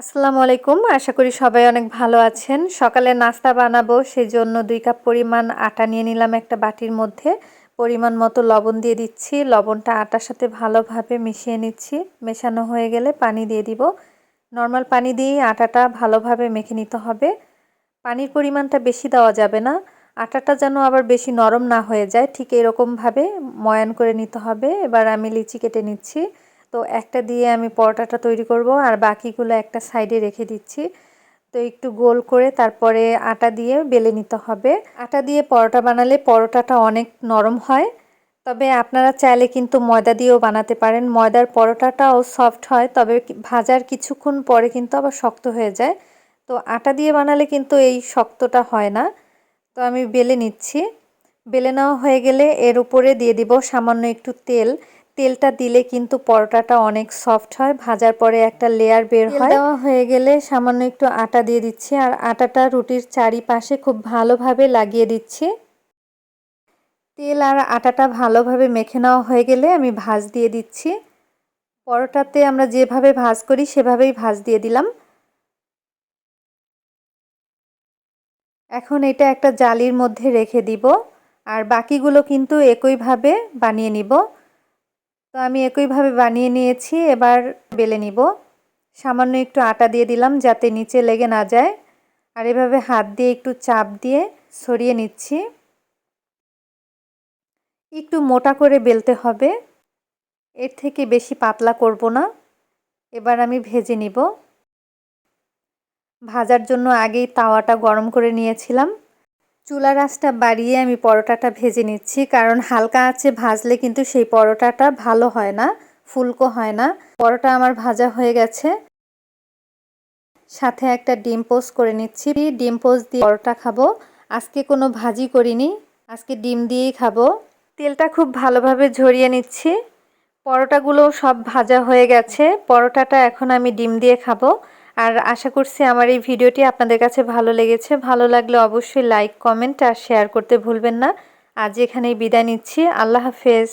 আসসালামু আলাইকুম। আশা করি সবাই অনেক ভালো আছেন। সকালে নাস্তা বানাবো সেই জন্য দুই কাপ পরিমাণ আটা নিয়ে নিলাম একটা বাটির মধ্যে। পরিমাণ মতো লবণ দিয়ে দিচ্ছি। লবণটা আটার সাথে ভালোভাবে মিশিয়ে নিচ্ছি। মেশানো হয়ে গেলে পানি দিয়ে দিব। নর্মাল পানি দিয়েই আটাটা ভালোভাবে মেখে নিতে হবে। পানির পরিমাণটা বেশি দেওয়া যাবে না। আটাটা যেন আবার বেশি নরম না হয়ে যায়, ঠিক এরকমভাবে ময়ান করে নিতে হবে। এবার আমি লিচি কেটে নিচ্ছি। তো একটা দিয়ে আমি পরোটাটা তৈরি করব আর বাকিগুলো একটা সাইডে রেখে দিচ্ছি। তো একটু গোল করে তারপরে আটা দিয়ে বেলে নিতে হবে। আটা দিয়ে পরোটা বানালে পরোটাটা অনেক নরম হয়। তবে আপনারা চাইলে কিন্তু ময়দা দিয়েও বানাতে পারেন। ময়দার পরোটাটাও সফট হয়, তবে ভাজার কিছুক্ষণ পরে কিন্তু আবার শক্ত হয়ে যায়। তো আটা দিয়ে বানালে কিন্তু এই শক্তটা হয় না। তো আমি বেলে নিচ্ছি। বেলে নেওয়া হয়ে গেলে এর উপরে দিয়ে দিব সামান্য একটু তেল। তেলটা দিলে কিন্তু পরোটাটা অনেক সফট হয়। ভাজার পরে একটা লেয়ার বের হয়। দেওয়া হয়ে গেলে সামান্য একটু আটা দিয়ে দিচ্ছি আর আটাটা রুটির চারিপাশে খুব ভালোভাবে লাগিয়ে দিচ্ছি। তেল আর আটাটা ভালোভাবে মেখে নেওয়া হয়ে গেলে আমি ভাজ দিয়ে দিচ্ছি। পরোটাতে আমরা যেভাবে ভাজ করি সেভাবেই ভাজ দিয়ে দিলাম। এখন এটা একটা জালির মধ্যে রেখে দিব। আর বাকিগুলো কিন্তু একইভাবে বানিয়ে নিব। তো আমি একইভাবে বানিয়ে নিয়েছি, এবার বেলে নিব। সামান্য একটু আটা দিয়ে দিলাম যাতে নিচে লেগে না যায়। আর এভাবে হাত দিয়ে একটু চাপ দিয়ে সরিয়ে নিচ্ছি। একটু মোটা করে বেলতে হবে। এর থেকে বেশি পাতলা করব না। এবার আমি ভেজে নিব। ভাজার জন্য আগেই তাওয়াটা গরম করে নিয়েছিলাম। চুলা রাসটা বাড়িয়ে আমি পরোটাটা ভেজে নিচ্ছি, কারণ হালকা আছে ভাজলে কিন্তু সেই পরোটাটা ভালো হয় না, ফুলকো হয় না। পরোটা আমার ভাজা হয়ে গেছে। সাথে একটা ডিম পোস্ট করে নিচ্ছি। ডিম পোস্ট দিয়ে পরোটা খাব। আজকে কোনো ভাজি করিনি, আজকে ডিম দিয়েই খাব। তেলটা খুব ভালোভাবে ঝরিয়ে নিচ্ছি। পরোটাগুলো সব ভাজা হয়ে গেছে। পরোটাটা এখন আমি ডিম দিয়ে খাব। আর আশা করছি আমার এই ভিডিওটি আপনাদের কাছে ভালো লেগেছে। ভালো লাগলে অবশ্যই লাইক কমেন্ট আর শেয়ার করতে ভুলবেন না। আজ এখানেই বিদায় নিচ্ছি। আল্লাহ হাফেজ।